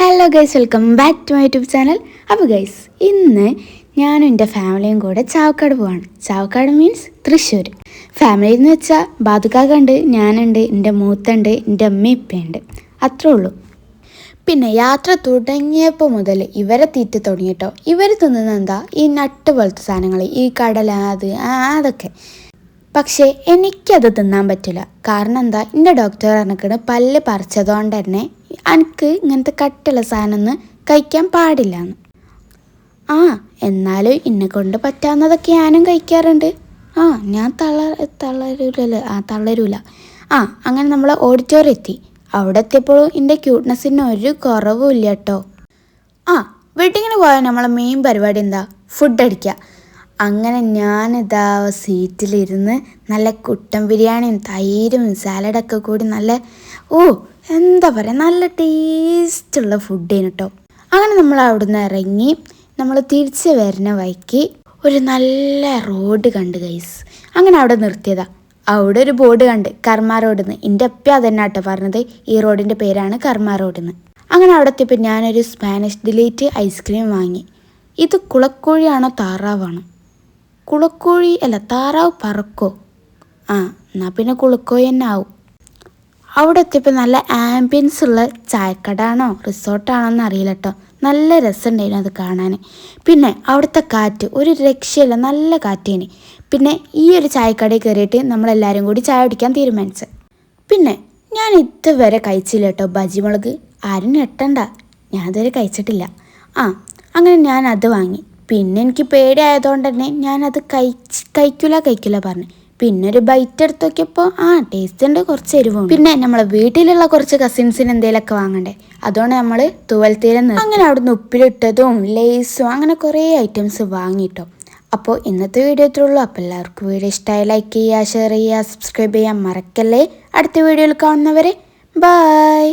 Hello guys welcome back to my YouTube channel അപ്പോൾ guys ഇന്ന് ഞാനും എന്റെ ഫാമിലിയും കൂടെ ചാവക്കാട് പോവാണ്. ചാവക്കാട് മീൻസ് തൃശ്ശൂർ ഫാമിലി എന്ന് വെച്ചാൽ ബാധുക്കാക്കുണ്ട് ഞാനുണ്ട് എന്റെ മൂത്തുണ്ട് എന്റെ അമ്മ ഇപ്പയുണ്ട്. അത്രേ ഉള്ളൂ. പിന്നെ യാത്ര തുടങ്ങിയപ്പോൾ മുതൽ ഇവരെ തീറ്റ തുടങ്ങിയിട്ടോ ഇവർ തിന്നുന്നത് എന്താ? ഈ നട്ട് പോലത്തെ സാധനങ്ങൾ ഈ കടല അത് അതൊക്കെ. പക്ഷേ എനിക്കത് തിന്നാൻ പറ്റില്ല. കാരണം എന്താ? എന്റെ ഡോക്ടർ പറഞ്ഞിട്ട് പല്ല് പറിച്ചതുകൊണ്ട് തന്നെ എനിക്ക് ഇങ്ങനത്തെ കട്ടുള്ള സാധനമൊന്നും കഴിക്കാൻ പാടില്ല എന്ന് ആ എന്നാലും എന്നെ കൊണ്ട് പറ്റാവുന്നതൊക്കെ ഞാനും കഴിക്കാറുണ്ട്. ആ ഞാൻ തള തളരൂലല്ലോ ആ തളരൂല. ആ അങ്ങനെ നമ്മൾ ഓഡിറ്റോറിയം എത്തി അവിടെ എത്തിയപ്പോഴും എന്റെ ക്യൂട്ട്നെസ്സിന് ഒരു കുറവും ഇല്ല കേട്ടോ ആ വെഡിങ്ങിന് പോയാൽ നമ്മളെ മെയിൻ പരിപാടി എന്താ? ഫുഡ് അടിക്കുക അങ്ങനെ ഞാനിതാ സീറ്റിലിരുന്ന് നല്ല കുട്ടൻ ബിരിയാണിയും തൈരും സാലഡൊക്കെ കൂടി നല്ല ഓ എന്താ പറയുക നല്ല ടേസ്റ്റുള്ള ഫുഡേനു കേട്ടോ അങ്ങനെ നമ്മൾ അവിടുന്ന് ഇറങ്ങി നമ്മൾ തിരിച്ച് വരുന്ന വഴിക്ക് ഒരു നല്ല റോഡ് കണ്ട് ഗൈസ് അങ്ങനെ അവിടെ നിർത്തിയതാ. അവിടെ ഒരു ബോർഡ് കണ്ട് കർമ്മ റോഡ് നിന്ന് എന്റെ അപ്പ അതന്നെ ആട്ടോ പറഞ്ഞത്. ഈ റോഡിന്റെ പേരാണ് കർമ്മ റോഡ് നിന്ന് അങ്ങനെ അവിടെ എത്തിയപ്പോൾ ഞാനൊരു സ്പാനിഷ് ഡിലേറ്റ് ഐസ്ക്രീം വാങ്ങി. ഇത് കുളക്കോഴിയാണോ താറാവാണോ? കുളക്കോഴി അല്ല താറാവ് പറക്കോ? ആ എന്നാൽ പിന്നെ കുളക്കോഴി തന്നെ ആവും. അവിടെ എത്തിയപ്പോൾ നല്ല ആംബിയൻസ് ഉള്ള ചായക്കടാണോ? റിസോർട്ടാണോ എന്ന് അറിയില്ല കേട്ടോ നല്ല രസമുണ്ടായിരുന്നു അത് കാണാൻ പിന്നെ അവിടുത്തെ കാറ്റ് ഒരു രക്ഷയില്ല നല്ല കാറ്റേന്. പിന്നെ ഈ ഒരു ചായക്കടയിൽ കയറിയിട്ട് നമ്മളെല്ലാവരും കൂടി ചായ കുടിക്കാൻ തീരുമാനിച്ചു. പിന്നെ ഞാൻ ഇതുവരെ കഴിച്ചില്ല കേട്ടോ ബജി മുളക് ആരും ഞെട്ടണ്ട. ഞാൻ കഴിച്ചിട്ടില്ല. ആ അങ്ങനെ ഞാൻ അത് വാങ്ങി. പിന്നെ എനിക്ക് പേടിയായതുകൊണ്ട് തന്നെ ഞാനത് കഴിച്ച് കഴിക്കില്ല കഴിക്കില്ല പറഞ്ഞു. പിന്നെ ഒരു ബൈറ്റ് എടുത്ത് നോക്കിയപ്പോൾ ആ ടേസ്റ്റ് ഉണ്ട് കുറച്ച് എരിവും പിന്നെ നമ്മളെ വീട്ടിലുള്ള കുറച്ച് കസിൻസിന് എന്തെങ്കിലുമൊക്കെ വാങ്ങണ്ടേ? അതുകൊണ്ട് നമ്മൾ തുവൽത്തീരം അങ്ങനെ അവിടുന്ന് ഉപ്പിലിട്ടതും ലേസും അങ്ങനെ കുറേ ഐറ്റംസ് വാങ്ങിട്ടോ. അപ്പോൾ ഇന്നത്തെ വീഡിയോ ഇത്രയുള്ളൂ അപ്പോൾ എല്ലാവർക്കും വീഡിയോ ഇഷ്ടമായി ലൈക്ക് ചെയ്യുക ഷെയർ ചെയ്യുക സബ്സ്ക്രൈബ് ചെയ്യാൻ മറക്കല്ലേ അടുത്ത വീഡിയോയിൽ കാണുന്നവരെ. ബായ്